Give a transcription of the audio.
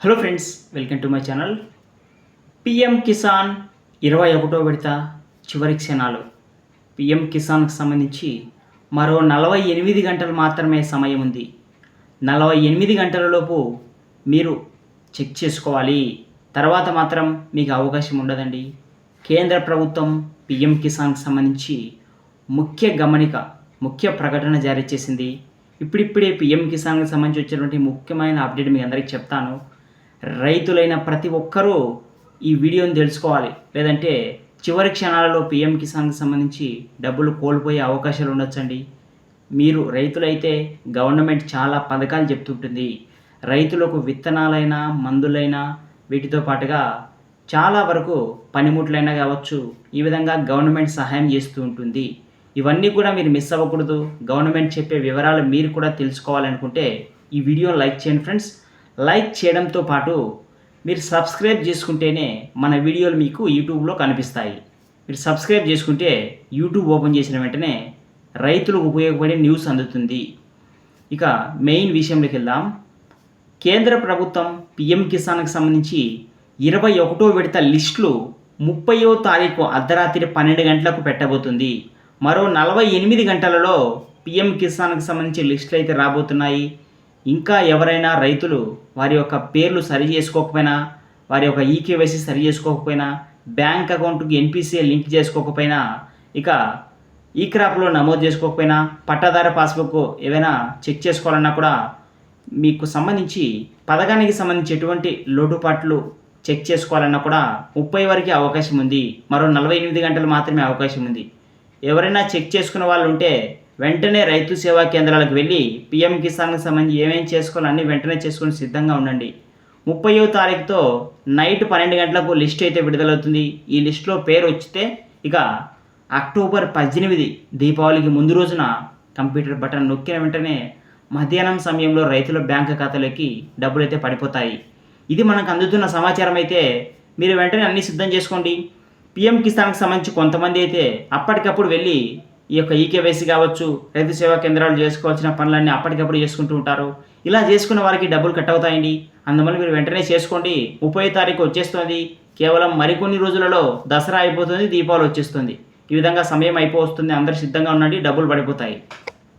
Hello friends welcome to my channel PM Kisan ఇరవై ఒకటో విడత చివరి క్షణాలు. పిఎం కిసాన్కి సంబంధించి మరో నలభై ఎనిమిది గంటలు మాత్రమే సమయం ఉంది. నలభై ఎనిమిది గంటలలోపు మీరు చెక్ చేసుకోవాలి. తర్వాత మాత్రం మీకు అవకాశం ఉండదండి. కేంద్ర ప్రభుత్వం పిఎం కిసాన్కి సంబంధించి ముఖ్య గమనిక ముఖ్య ప్రకటన జారీ చేసింది. ఇప్పుడిప్పుడే పిఎం కిసాన్కి సంబంధించి వచ్చినటువంటి ముఖ్యమైన అప్డేట్ మీ అందరికీ చెప్తాను. రైతులైన ప్రతి ఒక్కరూ ఈ వీడియోని తెలుసుకోవాలి. లేదంటే చివరి క్షణాలలో పిఎం కిసాన్కి సంబంధించి డబ్బులు కోల్పోయే అవకాశాలు ఉండొచ్చండి. మీరు రైతులైతే గవర్నమెంట్ చాలా పథకాలు చెప్తుంటుంది. రైతులకు విత్తనాలైనా మందులైనా వీటితో పాటుగా చాలా వరకు పనిముట్లైనా కావచ్చు ఈ విధంగా గవర్నమెంట్ సహాయం చేస్తూ ఉంటుంది. ఇవన్నీ కూడా మీరు మిస్ అవ్వకూడదు. గవర్నమెంట్ చెప్పే వివరాలు మీరు కూడా తెలుసుకోవాలనుకుంటే ఈ వీడియో లైక్ చేయండి ఫ్రెండ్స్. లైక్ చేయడంతో పాటు మీరు సబ్స్క్రైబ్ చేసుకుంటేనే మన వీడియోలు మీకు యూట్యూబ్లో కనిపిస్తాయి. మీరు సబ్స్క్రైబ్ చేసుకుంటే యూట్యూబ్ ఓపెన్ చేసిన వెంటనే రైతులకు ఉపయోగపడే న్యూస్ అందుతుంది. ఇక మెయిన్ విషయంలోకి వెళ్దాం. కేంద్ర ప్రభుత్వం పిఎం కిసాన్కి సంబంధించి ఇరవై ఒకటో విడత లిస్టులు ముప్పయో తారీఖు అర్ధరాత్రి పన్నెండు గంటలకు పెట్టబోతుంది. మరో నలభై ఎనిమిది గంటలలో పిఎం కిసాన్కి సంబంధించి లిస్టులు అయితే రాబోతున్నాయి. ఇంకా ఎవరైనా రైతులు వారి యొక్క పేర్లు సరి చేసుకోకపోయినా వారి యొక్క ఈకేవైసీ సరి చేసుకోకపోయినా బ్యాంక్ అకౌంట్కి ఎన్పిసిఏ లింక్ చేసుకోకపోయినా ఇక ఈ క్రాప్లో నమోదు చేసుకోకపోయినా పట్టాదార పాస్బుక్ ఏవైనా చెక్ చేసుకోవాలన్నా కూడా మీకు సంబంధించి పథకానికి సంబంధించి ఎటువంటి లోటుపాట్లు చెక్ చేసుకోవాలన్నా కూడా ముప్పై వరకు అవకాశం ఉంది. మరో నలభై ఎనిమిది గంటలు మాత్రమే అవకాశం ఉంది. ఎవరైనా చెక్ చేసుకున్న వాళ్ళు ఉంటే వెంటనే రైతు సేవా కేంద్రాలకు వెళ్ళి పిఎం కిసాన్కి సంబంధించి ఏమేమి చేసుకోవాలో అన్నీ వెంటనే చేసుకుని సిద్ధంగా ఉండండి. ముప్పయో తారీఖుతో నైట్ పన్నెండు గంటలకు లిస్ట్ అయితే విడుదలవుతుంది. ఈ లిస్టులో పేరు వచ్చితే ఇక అక్టోబర్ పద్దెనిమిది దీపావళికి ముందు రోజున కంప్యూటర్ బటన్ నొక్కిన వెంటనే మధ్యాహ్నం సమయంలో రైతుల బ్యాంక్ ఖాతాలోకి డబ్బులు అయితే పడిపోతాయి. ఇది మనకు అందుతున్న సమాచారం అయితే మీరు వెంటనే అన్ని సిద్ధం చేసుకోండి. పిఎం కిసాన్కి సంబంధించి కొంతమంది అయితే అప్పటికప్పుడు వెళ్ళి ఈ యొక్క ఈకేవైసీ కావచ్చు రైతు సేవా కేంద్రాలు చేసుకోవాల్సిన పనులన్నీ అప్పటికప్పుడు చేసుకుంటూ ఉంటారు. ఇలా చేసుకున్న వారికి డబ్బులు కట్ అవుతాయండి. అందువల్ల మీరు వెంటనే చేసుకోండి. ముప్పై తారీఖు వచ్చేస్తుంది. కేవలం మరికొన్ని రోజులలో దసరా అయిపోతుంది దీపావళి వచ్చేస్తుంది. ఈ విధంగా సమయం అయిపోతుంది అందరు సిద్ధంగా ఉండండి డబ్బులు పడిపోతాయి.